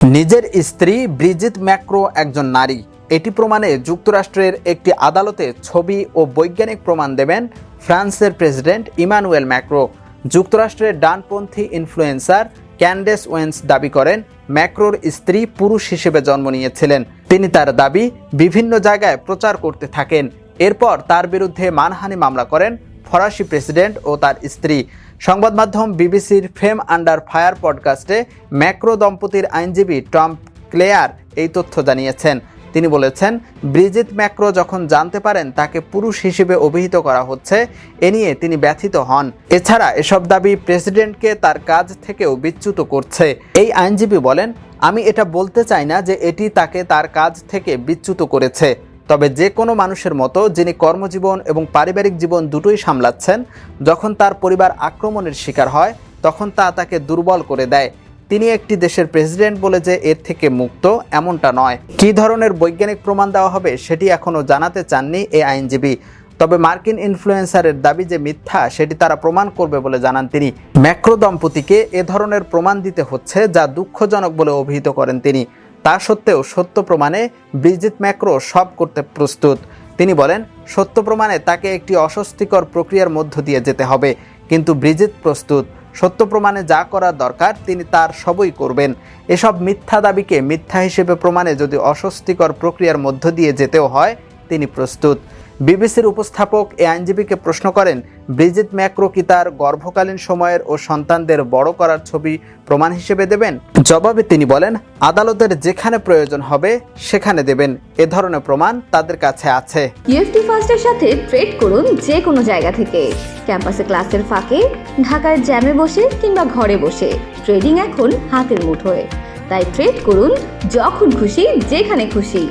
নিজের স্ত্রী Brigitte macro একজন নারী। এটি প্রমাণে যুক্তরাষ্ট্রের একটি আদালতে ছবি ও বৈজ্ঞানিক প্রমাণ দেবেন ফ্রান্সের প্রেসিডেন্ট ইমানুয়েল ম্যাক্রো। যুক্তরাষ্ট্রের ডানপন্থী ইনফ্লুয়েন্সার ক্যান্ডেস ওয়েন্স দাবি করেন, ম্যাক্রোর স্ত্রী পুরুষ হিসেবে জন্ম নিয়েছিলেন। তিনি তার দাবি বিভিন্ন জায়গায় প্রচার করতে থাকেন। এরপর তার বিরুদ্ধে মানহানি মামলা করেন ফরাসি প্রেসিডেন্ট ও তার স্ত্রী। সংবাদ মাধ্যম বিবিসির ফেম আন্ডার ফায়ার পডকাস্টে ম্যাক্রো দম্পতির আইনজীবী টম ক্লেয়ার এই তথ্য জানিয়েছেন। তিনি বলেছেন, ব্রিজিত ম্যাক্রো যখন জানতে পারেন তাকে পুরুষ হিসেবে অভিহিত করা হচ্ছে, এ নিয়ে তিনি ব্যথিত হন। এছাড়া এসব দাবি প্রেসিডেন্টকে তার কাজ থেকেও বিচ্যুত করছে। এই আইনজীবী বলেন, আমি এটা বলতে চাই না যে এটি তাকে তার কাজ থেকে বিচ্যুত করেছে। তবে যে কোনো মানুষের মতো যিনি কর্মজীবন এবং পারিবারিক জীবন দুটোই সামলাচ্ছেন, যখন তার পরিবার আক্রমণের শিকার হয়, তখন তা তাকে দুর্বল করে দেয়। তিনি একটি দেশের প্রেসিডেন্ট বলে যে এর থেকে মুক্ত এমনটা নয়। কী ধরনের বৈজ্ঞানিক প্রমাণ দেওয়া হবে সেটি এখনও জানাতে চাননি এই আইনজীবী। তবে মার্কিন ইনফ্লুয়েন্সারের দাবি যে মিথ্যা, সেটি তারা প্রমাণ করবে বলে জানান তিনি। ম্যাক্রো দম্পতিকে এ ধরনের প্রমাণ দিতে হচ্ছে যা দুঃখজনক বলে অভিহিত করেন তিনি। তা সত্ত্বেও সত্য প্রমাণে ব্রিজিৎ ম্যাক্রো সব করতে প্রস্তুত। তিনি বলেন, সত্য প্রমাণে তাকে একটি অস্বস্তিকর প্রক্রিয়ার মধ্য দিয়ে যেতে হবে, কিন্তু ব্রিজিত প্রস্তুত। সত্য প্রমাণে যা করার দরকার, তিনি তার সবই করবেন। এসব মিথ্যা দাবিকে মিথ্যা হিসেবে প্রমাণে যদি অস্বস্তিকর প্রক্রিয়ার মধ্য দিয়ে যেতেও হয়, তিনি প্রস্তুত। বিবিসির উপস্থাপক এ আইনজীবীকে প্রশ্ন করেন, ব্রিজিত ম্যাক্রো কি তার গর্ভকালীন সময়ের ও সন্তানদের বড় করার ছবি প্রমাণ হিসেবে দেবেন? জবাবে তিনি বলেন, আদালতের যেখানে প্রয়োজন হবে, সেখানে দেবেন। এ ধরনের প্রমাণ তাদের কাছে আছে। ইউএফটি ফার্স্টের সাথে ট্রেড করুন যে কোনো জায়গা থেকে। ক্যাম্পাসে ক্লাসের ফাঁকে ঢাকার জ্যামে বসে কিংবা ঘরে বসে। ট্রেডিং এখন হাতের মুঠোয়। তাই ট্রেড করুন যখন খুশি, যেখানে খুশি।